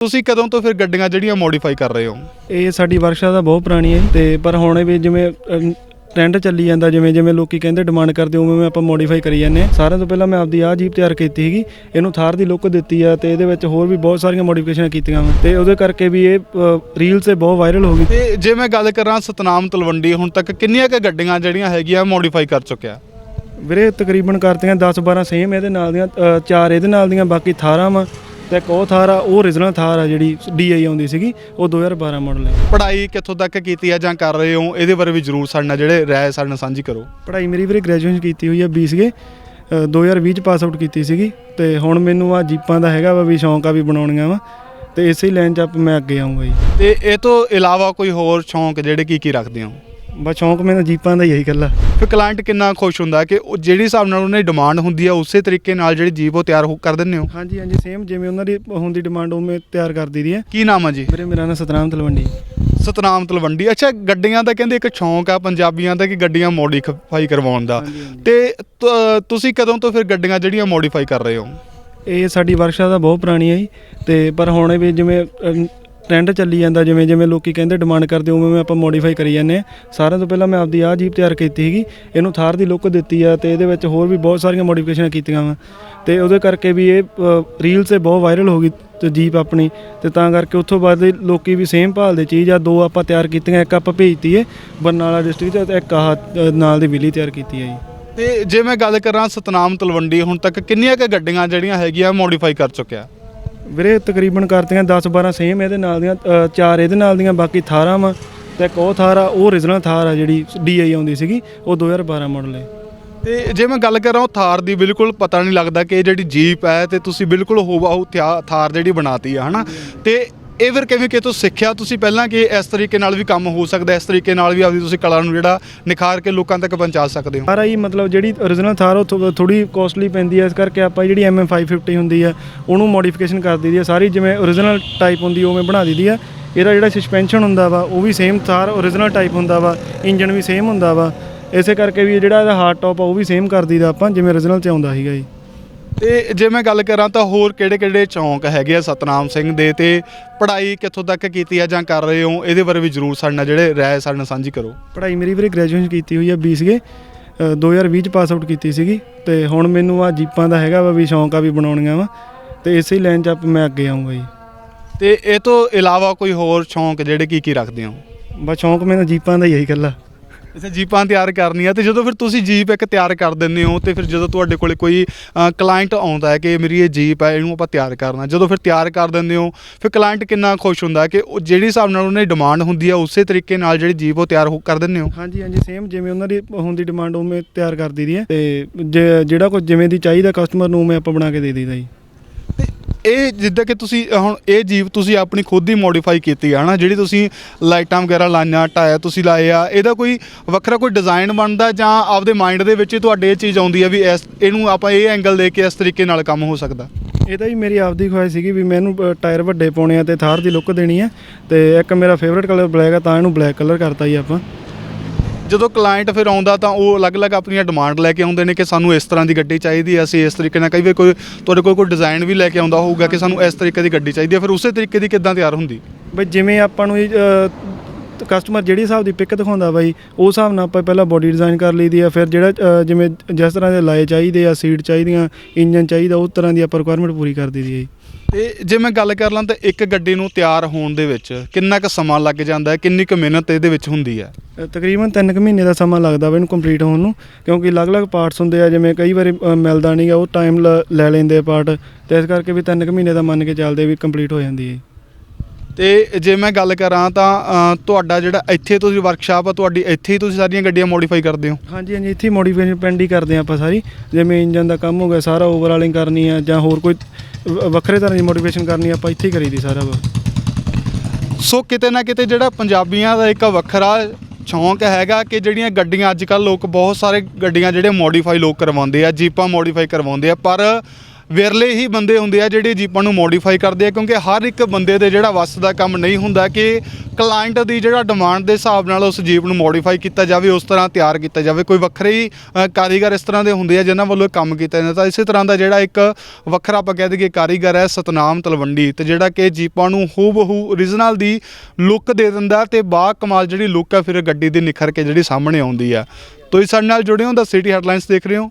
ਤੁਸੀਂ ਕਦੋਂ ਤੋਂ ਫਿਰ ਗੱਡੀਆਂ ਜਿਹੜੀਆਂ ਮੋਡੀਫਾਈ ਕਰ ਰਹੇ ਹੋ? ਇਹ ਸਾਡੀ ਵਰਕਸ਼ਾਪ ਦਾ ਬਹੁਤ ਪੁਰਾਣੀ ਹੈ ਤੇ ਪਰ ਹੁਣ ਇਹ ਵੀ ਜਿਵੇਂ ਟ੍ਰੈਂਡ ਚੱਲੀ ਜਾਂਦਾ ਜਿਵੇਂ ਜਿਵੇਂ ਲੋਕੀ ਕਹਿੰਦੇ ਡਿਮਾਂਡ ਕਰਦੇ ਉਵੇਂ ਉਵੇਂ ਆਪਾਂ ਮੋਡੀਫਾਈ ਕਰੀ ਜਾਂਦੇ ਹਾਂ। ਸਾਰਿਆਂ ਤੋਂ ਪਹਿਲਾਂ ਮੈਂ ਆਪਦੀ ਆਹ ਜੀਪ ਤਿਆਰ ਕੀਤੀ ਸੀਗੀ ਇਹਨੂੰ ਥਾਰ ਦੀ ਲੁੱਕ ਦਿੱਤੀ ਆ ਤੇ ਇਹਦੇ ਵਿੱਚ ਹੋਰ ਵੀ ਬਹੁਤ ਸਾਰੀਆਂ ਮੋਡੀਫਿਕੇਸ਼ਨਾਂ ਕੀਤੀਆਂ ਵਾ। ਤੇ ਉਹਦੇ ਕਰਕੇ ਵੀ ਇਹ ਰੀਲ ਤੇ ਬਹੁਤ ਵਾਇਰਲ ਹੋ ਗਈ। ਤੇ ਜੇ ਮੈਂ ਗੱਲ ਕਰਾਂ ਸਤਨਾਮ ਤਲਵੰਡੀ ਹੁਣ ਤੱਕ ਕਿੰਨੀਆਂ ਕੁ ਗੱਡੀਆਂ ਜਿਹੜੀਆਂ ਹੈਗੀਆਂ ਮੋਡੀਫਾਈ ਕਰ ਚੁੱਕਿਆ? ਵੀਰੇ ਤਕਰੀਬਨ ਕਰਤੀਆਂ 10 12 ਸੇਮ ਇਹਦੇ ਨਾਲ ਦੀਆਂ ਚਾਰ ਇਹਦੇ ਨਾਲ ਦੀਆਂ ਬਾਕੀ ਥਾਰਾਂ ਵਾ। ਤੇ ਇੱਕ ਉਹ ਥਾਰ ਆ ਉਹ origignal ਥਾਰ ਆ ਜਿਹੜੀ ਡੀਆਈ ਆਉਂਦੀ ਸੀਗੀ ਉਹ 2012 ਮਾਡਲ ਹੈ ਪੜ੍ਹਾਈ ਕਿੱਥੋਂ ਤੱਕ ਕੀਤੀ ਹੈ ਜਾਂ ਕਰ ਰਹੇ ਹੋ? ਇਹਦੇ ਬਾਰੇ ਵੀ ਜਰੂਰ ਸਾਡੇ ਨਾਲ ਜਿਹੜੇ ਰਾਏ ਸਾਡੇ ਨਾਲ ਸਾਂਝੀ ਕਰੋ। ਪੜ੍ਹਾਈ ਮੇਰੀ ਵੀਰੇ ਗ੍ਰੈਜੂਏਸ਼ਨ ਕੀਤੀ ਹੋਈ ਹੈ BCA ਅ, 2020 ਚ ਪਾਸ ਆਊਟ ਕੀਤੀ ਸੀਗੀ ਤੇ ਹੁਣ ਮੈਨੂੰ ਆ ਜੀਪਾਂ ਦਾ ਹੈਗਾ ਵਾ ਵੀ ਸ਼ੌਂਕ ਆ ਵੀ ਬਣਾਉਣੀਆਂ ਵਾ। ਤੇ ਇਸੇ ਲਾਈਨ 'ਚ ਆਪ ਮੈਂ ਅੱਗੇ ਆਉਂਗਾ ਜੀ। ਤੇ ਇਹ ਤੋਂ ਇਲਾਵਾ ਕੋਈ ਹੋਰ ਸ਼ੌਂਕ ਜਿਹੜੇ ਕੀ ਕੀ ਰੱਖਦੇ ਹੋ? ਬਸ ਸ਼ੌਂਕ ਮੈਨੂੰ ਜੀਪਾਂ ਦਾ ਹੀ ਹੈ ਇਕੱਲਾ। ਫਿਰ ਕਲਾਇੰਟ ਕਿੰਨਾ ਖੁਸ਼ ਹੁੰਦਾ ਕਿ ਉਹ ਜਿਹੜੀ ਹਿਸਾਬ ਨਾਲ ਉਹਨੇ ਡਿਮਾਂਡ ਹੁੰਦੀ ਆ ਉਸੇ ਤਰੀਕੇ ਨਾਲ ਜਿਹੜੀ ਜੀਪ ਉਹ ਤਿਆਰ ਹੋ- ਕਰ ਦਿੰਦੇ ਹੋ? ਹਾਂਜੀ ਹਾਂਜੀ ਸੇਮ ਜਿਵੇਂ ਉਹਨਾਂ ਦੀ ਹੁੰਦੀ ਡਿਮਾਂਡ ਉਵੇਂ ਤਿਆਰ ਕਰ ਦਈਦੀ ਹੈ ਕੀ ਨਾਮ ਆ ਜੀ? ਵੀਰੇ ਮੇਰਾ ਨਾਮ ਸਤਨਾਮ ਤਲਵੰਡੀ। ਸਤਨਾਮ ਤਲਵੰਡੀ। ਅੱਛਾ ਗੱਡੀਆਂ ਦਾ ਕਹਿੰਦੇ ਇੱਕ ਸ਼ੌਂਕ ਆ ਪੰਜਾਬੀਆਂ ਦਾ ਕਿ ਗੱਡੀਆਂ ਮੋਡੀਫਾਈ ਕਰਵਾਉਣ ਦਾ। ਤੇ ਤ- ਤੁਸੀਂ ਕਦੋਂ ਤੋਂ ਫਿਰ ਗੱਡੀਆਂ ਜਿਹੜੀਆਂ ਮੋਡੀਫਾਈ ਕਰ ਰਹੇ ਹੋ? ਇਹ ਸਾਡੀ ਵਰਕਸ਼ਾਪ ਦਾ ਬਹੁਤ ਪੁਰਾਣੀ ਹੈ ਜੀ। ਤੇ ਪਰ ਹੁਣ ਵੀ ਜਿਵੇਂ ਟ੍ਰੈਂਡ ਚੱਲੀ ਜਾਂਦਾ, ਜਿਵੇਂ ਜਿਵੇਂ ਲੋਕੀ ਕਹਿੰਦੇ ਡਿਮਾਂਡ ਕਰਦੇ, ਉਵੇਂ ਉਵੇਂ ਆਪਾਂ ਮੋਡੀਫਾਈ ਕਰੀ ਜਾਂਦੇ ਹਾਂ। ਸਾਰਿਆਂ ਤੋਂ ਪਹਿਲਾਂ ਮੈਂ ਆਪਦੀ ਆਹ ਜੀਪ ਤਿਆਰ ਕੀਤੀ ਸੀਗੀ। ਇਹਨੂੰ ਥਾਰ ਦੀ ਲੁੱਕ ਦਿੱਤੀ ਆ ਤੇ ਇਹਦੇ ਵਿੱਚ ਹੋਰ ਵੀ ਬਹੁਤ ਸਾਰੀਆਂ ਮੋਡੀਫਿਕੇਸ਼ਨਾਂ ਕੀਤੀਆਂ ਵਾ। ਤੇ ਉਹਦੇ ਕਰਕੇ ਵੀ ਇਹ ਰੀਲ ਤੇ ਬਹੁਤ ਵਾਇਰਲ ਹੋ ਗਈ ਤੇ ਜੀਪ ਆਪਣੀ। ਤੇ ਤਾਂ ਕਰਕੇ ਉੱਥੋਂ ਬਾਅਦ ਇਹ ਲੋਕੀ ਵੀ ਸੇਮ ਭਾਲ ਦੇ ਚੀਜ਼ ਆ। ਦੋ ਆਪਾਂ ਤਿਆਰ ਕੀਤੀਆਂ, ਇੱਕ ਆਪਾਂ ਭੇਜਤੀ ਏ, ਬਰਨਾਲਾ ਡਿਸਟ੍ਰਿਕਟ ਤੇ ਇੱਕ ਆਹ ਨਾਲ ਦੀ ਵਿਲੀ ਤਿਆਰ ਕੀਤੀ ਹੈ ਜੀ। ਤੇ ਜੇ ਮੈਂ ਗੱਲ ਕਰਾਂ ਸਤਨਾਮ ਤਲਵੰਡੀ, ਹੁਣ ਤੱਕ ਕਿੰਨੀਆਂ ਕੁ ਗੱਡੀਆਂ ਜਿਹੜੀਆਂ ਹੈਗੀਆਂ ਮੋਡੀਫਾਈ ਕਰ ਚੁੱਕਿਆ? ਵੀਰੇ ਤਕਰੀਬਨ ਕਰਤੀਆਂ 10 12 ਸੇਮ ਇਹਦੇ ਨਾਲ ਦੀਆਂ ਅ, ਚਾਰ ਇਹਦੇ ਨਾਲ ਦੀਆਂ ਬਾਕੀ ਥਾਰਾਂ ਵਾ। ਤੇ ਇੱਕ ਉਹ ਥਾਰ ਆ ਉਹ origignal ਥਾਰ ਆ ਜਿਹੜੀ ਡੀਆਈ ਆਉਂਦੀ ਸੀਗੀ ਉਹ 2012 ਮਾਡਲ ਹੈ ਤੇ ਜੇ ਮੈਂ ਗੱਲ ਕਰਾਂ ਉਹ ਥਾਰ ਦੀ ਬਿਲਕੁਲ ਪਤਾ ਨਹੀਂ ਲੱਗਦਾ ਕਿ ਇਹ ਜਿਹੜੀ ਜੀਪ ਹੈ ਤੇ ਤੁਸੀਂ ਬਿਲਕੁਲ ਹੋਬਾਹੂ ਥਿਆ- ਥਾਰ ਜਿਹੜੀ ਬਣਾਤੀ ਆ ਹਨਾ? ਤੇ ਇਹ ਫਿਰ ਕਿਵੇਂ ਕਿਤੋਂ ਸਿੱਖਿਆ ਤੁਸੀਂ ਪਹਿਲਾਂ ਕਿ ਇਸ ਤਰੀਕੇ ਨਾਲ ਵੀ ਕੰਮ ਹੋ ਸਕਦਾ, ਇਸ ਤਰੀਕੇ ਨਾਲ ਵੀ ਆਪਦੀ ਤੁਸੀਂ ਕਲਾ ਨੂੰ ਜਿਹੜਾ ਨਿਖਾਰ ਕੇ ਲੋਕਾਂ ਤੱਕ ਪਹੁੰਚਾ ਸਕਦੇ ਹੋ? ਥਾਰ ਆ ਮਤਲਬ ਜਿਹੜੀ origignal ਥਾਰ ਉਹ ਥੋੜੀ ਕੋਸਟਲੀ ਪੈਂਦੀ ਹੈ, ਇਸ ਕਰਕੇ ਆਪਾਂ ਜਿਹੜੀ MM550 ਹੁੰਦੀ ਆ ਉਹਨੂੰ ਮੋਡੀਫਿਕੇਸ਼ਨ ਕਰ ਦਈਦੀ ਆ ਸਾਰੀ ਜਿਵੇਂ origignal ਟਾਈਪ ਹੁੰਦੀ ਉਵੇਂ ਬਣਾ ਦਈਦੀ ਆ ਇਹਦਾ ਜਿਹੜਾ ਸਸਪੈਂਸ਼ਨ ਹੁੰਦਾ ਵਾ, ਉਹ ਵੀ ਸੇਮ ਥਾਰ origignal ਟਾਈਪ ਹੁੰਦਾ ਵਾ ਇੰਜਨ ਵੀ ਸੇਮ ਹੁੰਦਾ ਵਾ। ਇਸੇ ਕਰਕੇ ਵੀ ਜਿਹੜਾ ਇਹਦਾ ਹਾਰਡ ਟੌਪ ਆ, ਉਹ ਵੀ ਸੇਮ ਕਰ ਦਈਦਾ ਆਪਾਂ, ਜਿਵੇਂ origignal 'ਚ ਆਉਂਦਾ ਸੀਗਾ ਜੀ। ਤੇ ਜੇ ਮੈਂ ਗੱਲ ਕਰਾਂ ਤਾਂ ਹੋਰ ਕਿਹੜੇ ਕਿਹੜੇ ਚੌਂਕ ਹੈਗੇ ਆ ਸਤਨਾਮ ਸਿੰਘ ਦੇ ਤੇ ਪੜ੍ਹਾਈ ਕਿੱਥੋਂ ਤੱਕ ਕੀਤੀ ਆ ਜਾਂ ਕਰ ਰਹੇ ਹੋ? ਇਹਦੇ ਬਾਰੇ ਵੀ ਜਰੂਰ ਸਾਡੇ ਨਾਲ ਜਿਹੜੇ ਰਾਏ ਸਾਡੇ ਨਾਲ ਸਾਂਝੀ ਕਰੋ। ਪੜ੍ਹਾਈ ਮੇਰੀ ਵੀਰੇ ਗ੍ਰੈਜੂਏਸ਼ਨ ਕੀਤੀ ਹੋਈ ਹੈ BCA ਅ, 2020 ਚ ਪਾਸ ਆਊਟ ਕੀਤੀ ਸੀਗੀ ਤੇ ਹੁਣ ਮੈਨੂੰ ਆ ਜੀਪਾਂ ਦਾ ਹੈਗਾ ਵਾ ਵੀ ਸ਼ੌਂਕ ਆ ਵੀ ਬਣਾਉਣੀਆਂ ਵਾ ਤੇ ਇਸੇ ਲਾਈਨ 'ਚ ਆਪ ਮੈਂ ਅੱਗੇ ਆਉਂਗਾ ਜੀ। ਤੇ ਇਹ ਤੋਂ ਇਲਾਵਾ ਕੋਈ ਹੋਰ ਸ਼ੌਂਕ ਜਿਹੜੇ ਕੀ ਕੀ ਰੱਖਦੇ ਹੋ? ਬਸ ਸ਼ੌਂਕ ਮੈਨੂੰ ਜੀਪਾਂ ਦਾ ਹੀ ਹੈ ਇਕੱਲਾ। ਅੱਛਾ, ਜੀਪਾਂ ਤਿਆਰ ਕਰਨੀਆਂ ਤੇ ਜਦੋਂ ਫਿਰ ਤੁਸੀਂ ਜੀਪ ਇੱਕ ਤਿਆਰ ਕਰ ਦਿੰਦੇ ਹੋ ਤੇ ਫਿਰ ਜਦੋਂ ਤੁਹਾਡੇ ਕੋਲੇ ਕੋਈ ਕਲਾਇੰਟ ਆਉਂਦਾ ਹੈ ਕਿ ਮੇਰੀ ਇਹ ਜੀਪ ਹੈ, ਇਹਨੂੰ ਆਪਾਂ ਤਿਆਰ ਕਰਨਾ, ਜਦੋਂ ਫਿਰ ਤਿਆਰ ਕਰ ਦਿੰਦੇ ਹੋ, ਫਿਰ ਕਲਾਇੰਟ ਕਿੰਨਾ ਖੁਸ਼ ਹੁੰਦਾ ਕਿ ਉਹ ਜਿਹੜੀ ਹਿਸਾਬ ਨਾਲ ਉਹਨਾਂ ਦੀ ਡਿਮਾਂਡ ਹੁੰਦੀ ਆ, ਉਸੇ ਤਰੀਕੇ ਨਾਲ ਜਿਹੜੀ ਜੀਪ ਉਹ ਤਿਆਰ ਹੋ- ਕਰ ਦਿੰਦੇ ਹੋ? ਹਾਂਜੀ ਹਾਂਜੀ ਸੇਮ ਜਿਵੇਂ ਉਹਨਾਂ ਦੀ ਹੁੰਦੀ ਡਿਮਾਂਡ ਉਵੇਂ ਤਿਆਰ ਕਰ ਦਈਦੀ ਹੈ ਤੇ ਜੇ- ਜਿਹੜਾ ਕੁਝ ਜਿਵੇਂ ਦੀ ਚਾਹੀਦਾ ਕਸਟਮਰ ਨੂੰ ਉਵੇਂ ਆਪਾਂ ਬਣਾ ਕੇ ਦੇ ਦਈਦਾ ਜੀ। ਇਹ ਜਿੱਦਾਂ ਕਿ ਤੁਸੀਂ ਹੁਣ ਇਹ ਜੀਪ ਤੁਸੀਂ ਆਪਣੀ ਖੁਦ ਹੀ ਮੋਡੀਫਾਈ ਕੀਤੀ ਹੈ ਨਾ ਜਿਹੜੀ ਤੁਸੀਂ ਲਾਈਟਾਂ ਵਗੈਰਾ ਲਾਈਆਂ, ਟਾਇਰ ਤੁਸੀਂ ਲਾਏ ਆ, ਇਹਦਾ ਕੋਈ ਵੱਖਰਾ ਕੋਈ ਡਿਜ਼ਾਈਨ ਬਣਦਾ ਜਾਂ ਆਪਦੇ ਮਾਈਂਡ ਦੇ ਵਿੱਚ ਤੁਹਾਡੇ ਇਹ ਚੀਜ਼ ਆਉਂਦੀ ਆ ਵੀ ਇਸ, ਇਹਨੂੰ ਆਪਾਂ ਇਹ ਐਂਗਲ ਦੇ ਕੇ ਇਸ ਤਰੀਕੇ ਨਾਲ ਕੰਮ ਹੋ ਸਕਦਾ? ਇਹਦਾ ਹੀ ਮੇਰੀ ਆਪਦੀ ਖੁਆਇਸ਼ ਸੀਗੀ ਵੀ ਮੈਨੂੰ ਟਾਇਰ ਵੱਡੇ ਪਾਉਣੇ ਆ ਤੇ ਥਾਰ ਦੀ ਲੁੱਕ ਦੇਣੀ ਆ ਤੇ ਇੱਕ ਮੇਰਾ ਫੇਵਰਟ ਕਲਰ ਬਲੈਕ ਆ, ਤਾਂ ਇਹਨੂੰ ਬਲੈਕ ਕਲਰ ਕਰਤਾ ਜੀ ਆਪਾਂ। ਜਦੋਂ ਕਲਾਇੰਟ ਫਿਰ ਆਉਂਦਾ ਤਾਂ ਉਹ ਅਲੱਗ-ਅਲੱਗ ਆਪਣੀਆਂ ਡਿਮਾਂਡ ਲੈ ਕੇ ਆਉਂਦੇ ਨੇ ਕਿ ਸਾਨੂੰ ਇਸ ਤਰ੍ਹਾਂ ਦੀ ਗੱਡੀ ਚਾਹੀਦੀ ਹੈ, ਅਸੀਂ ਇਸ ਤਰੀਕੇ ਨਾਲ ਕਈ ਵਾਰ ਕੋਈ ਤੁਹਾਡੇ ਕੋਲ ਕੋਈ ਡਿਜ਼ਾਈਨ ਵੀ ਲੈ ਕੇ ਆਉਂਦਾ ਹੋਊਗਾ ਕਿ ਸਾਨੂੰ ਇਸ ਤਰੀਕੇ ਦੀ ਗੱਡੀ ਚਾਹੀਦੀ ਹੈ, ਫਿਰ ਉਸੇ ਤਰੀਕੇ ਦੀ ਕਿੱਦਾਂ ਤਿਆਰ ਹੁੰਦੀ? ਬਈ ਜਿਵੇਂ ਆਪਾਂ ਨੂੰ ਕਸਟਮਰ ਜਿਹੜੀ ਹਿਸਾਬ ਦੀ ਪਿਕ ਦਿਖਾਉਂਦਾ ਬਾਈ ਉਸ ਹਿਸਾਬ ਨਾਲ ਆਪਾਂ ਪਹਿਲਾਂ ਬੋਡੀ ਡਿਜ਼ਾਈਨ ਕਰ ਲਈਦੀ ਆ, ਫਿਰ ਜਿਹੜਾ ਜਿਵੇਂ ਜਿਸ ਤਰ੍ਹਾਂ ਦੇ ਲਾਏ ਚਾਹੀਦੇ ਆ ਸੀਟ ਚਾਹੀਦੀਆਂ, ਇੰਜਨ ਚਾਹੀਦਾ, ਉਸ ਤਰ੍ਹਾਂ ਦੀ ਆਪਾਂ ਰਿਕੁਆਇਰਮੈਂਟ ਪੂਰੀ ਕਰ ਦਈਦੀ ਹੈ ਜੀ। ਤੇ ਜੇ ਮੈਂ ਗੱਲ ਕਰ ਲਾਂ ਤਾਂ ਇੱਕ ਗੱਡੀ ਨੂੰ ਤਿਆਰ ਹੋਣ ਦੇ ਵਿੱਚ ਕਿੰਨਾ ਕੁ ਸਮਾਂ ਲੱਗ ਜਾਂਦਾ ਹੈ? ਕਿੰਨੀ ਕੁ ਮਿਹਨਤ ਇਹਦੇ ਵਿੱਚ ਹੁੰਦੀ ਹੈ? ਤਕਰੀਬਨ 3 ਕੁ ਮਹੀਨੇ ਦਾ ਸਮਾਂ ਲੱਗਦਾ ਵਾ ਇਹਨੂੰ ਕੰਪਲੀਟ ਹੋਣ ਨੂੰ ਕਿਉਂਕਿ ਅਲੱਗ-ਅਲੱਗ ਪਾਰਟਸ ਹੁੰਦੇ ਆ ਜਿਵੇਂ ਕਈ ਵਾਰੀ ਅ, ਮਿਲਦਾ ਨਹੀਂਗਾ ਉਹ ਟਾਈਮ ਲੈ ਲੈਂਦੇ ਆ ਪਾਰਟ ਤੇ ਇਸ ਕਰਕੇ ਵੀ 3 ਕੁ ਮਹੀਨੇ ਦਾ ਮੰਨ ਕੇ ਚੱਲਦੇ ਵੀ ਕੰਪਲੀਟ ਹੋ ਜਾਂਦੀ ਹੈ ਤੇ ਜੇ ਮੈਂ ਗੱਲ ਕਰਾਂ ਤਾਂ ਅ, ਤੁਹਾਡਾ ਜਿਹੜਾ ਇੱਥੇ ਤੁਸੀਂ ਵਰਕਸ਼ਾਪ ਆ ਤੁਹਾਡੀ ਇੱਥੇ ਹੀ ਤੁਸੀਂ ਸਾਰੀਆਂ ਗੱਡੀਆਂ ਮੋਡੀਫਾਈ ਕਰਦੇ ਹੋ? ਹਾਂਜੀ ਹਾਂਜੀ ਇੱਥੇ ਮੋਡੀਫਿਕੇਸ਼ਨ ਪੈਂਡ ਹੀ ਕਰਦੇ ਆ ਆਪਾਂ ਸਾਰੀ ਜਿਵੇਂ ਇੰਜਨ ਦਾ ਕੰਮ ਹੋ ਗਿਆ ਸਾਰਾ ਓਵਰਹਾਲਿੰਗ ਕਰਨੀ ਆ ਜਾਂ ਹੋਰ ਕੋਈ ਵ- ਵੱਖਰੇ ਤਰ੍ਹਾਂ ਦੀ ਮੋਟੀਵੇਸ਼ਨ ਕਰਨੀ ਆਪਾਂ ਇੱਥੇ ਹੀ ਕਰੀਦੀ ਸਾਰਾ ਵਾ ਸੋ ਕਿਤੇ ਨਾ ਕਿਤੇ ਜਿਹੜਾ ਪੰਜਾਬੀਆਂ ਦਾ ਇੱਕ ਵੱਖਰਾ ਸ਼ੌਂਕ ਹੈਗਾ ਕਿ ਜਿਹੜੀਆਂ ਗੱਡੀਆਂ, ਅੱਜ ਕੱਲ ਲੋਕ ਬਹੁਤ ਸਾਰੇ ਗੱਡੀਆਂ ਜਿਹੜੇ ਮੋਡੀਫਾਈ ਲੋਕ ਕਰਵਾਉਂਦੇ ਆ, ਜੀਪਾਂ ਮੋਡੀਫਾਈ ਕਰਵਾਉਂਦੇ ਆ, ਪਰ ਵਿਰਲੇ ਹੀ ਬੰਦੇ ਹੁੰਦੇ ਆ ਜਿਹੜੇ ਜੀਪਾਂ ਨੂੰ ਮੋਡੀਫਾਈ ਕਰਦੇ ਆ, ਕਿਉਂਕਿ ਹਰ ਇੱਕ ਬੰਦੇ ਦੇ ਜਿਹੜਾ ਵੱਸ ਦਾ ਕੰਮ ਨਹੀਂ ਹੁੰਦਾ ਕਿ ਕਲਾਇੰਟ ਦੀ ਜਿਹੜਾ ਡਿਮਾਂਡ ਦੇ ਹਿਸਾਬ ਨਾਲ ਉਸ ਜੀਪ ਨੂੰ ਮੋਡੀਫਾਈ ਕੀਤਾ ਜਾਵੇ, ਉਸ ਤਰ੍ਹਾਂ ਤਿਆਰ ਕੀਤਾ ਜਾਵੇ। ਕੋਈ ਵੱਖਰੇ ਹੀ ਕਾਰੀਗਰ ਇਸ ਤਰ੍ਹਾਂ ਦੇ ਹੁੰਦੇ ਆ ਜਿਨ੍ਹਾਂ ਵੱਲੋਂ ਕੰਮ ਕੀਤਾ ਜਾਂਦਾ। ਤਾਂ ਇਸੇ ਤਰ੍ਹਾਂ ਦਾ ਜਿਹੜਾ ਇੱਕ ਵੱਖਰਾ ਆਪਾਂ ਕਹਿ ਦਈਏ ਕਾਰੀਗਰ ਹੈ ਸਤਨਾਮ ਤਲਵੰਡੀ, ਤੇ ਜਿਹੜਾ ਕਿ ਜੀਪਾਂ ਨੂੰ ਹੂਬਹੂ ਓਰੀਜਨਲ ਦੀ ਲੁੱਕ ਦੇ ਦਿੰਦਾ ਤੇ ਬਾ ਕਮਾਲ ਜਿਹੜੀ ਲੁੱਕ ਹੈ ਫਿਰ ਗੱਡੀ ਦੀ ਨਿਖਰ ਕੇ ਜਿਹੜੀ ਸਾਹਮਣੇ ਆਉਂਦੀ ਆ। ਇਸ ਸਾਡੇ ਨਾਲ ਜੁੜੇ ਹੋ, ਦਾ ਸਿਟੀ ਹੈਡਲਾਈਨਸ ਦੇਖ ਰਹੇ ਹੋ।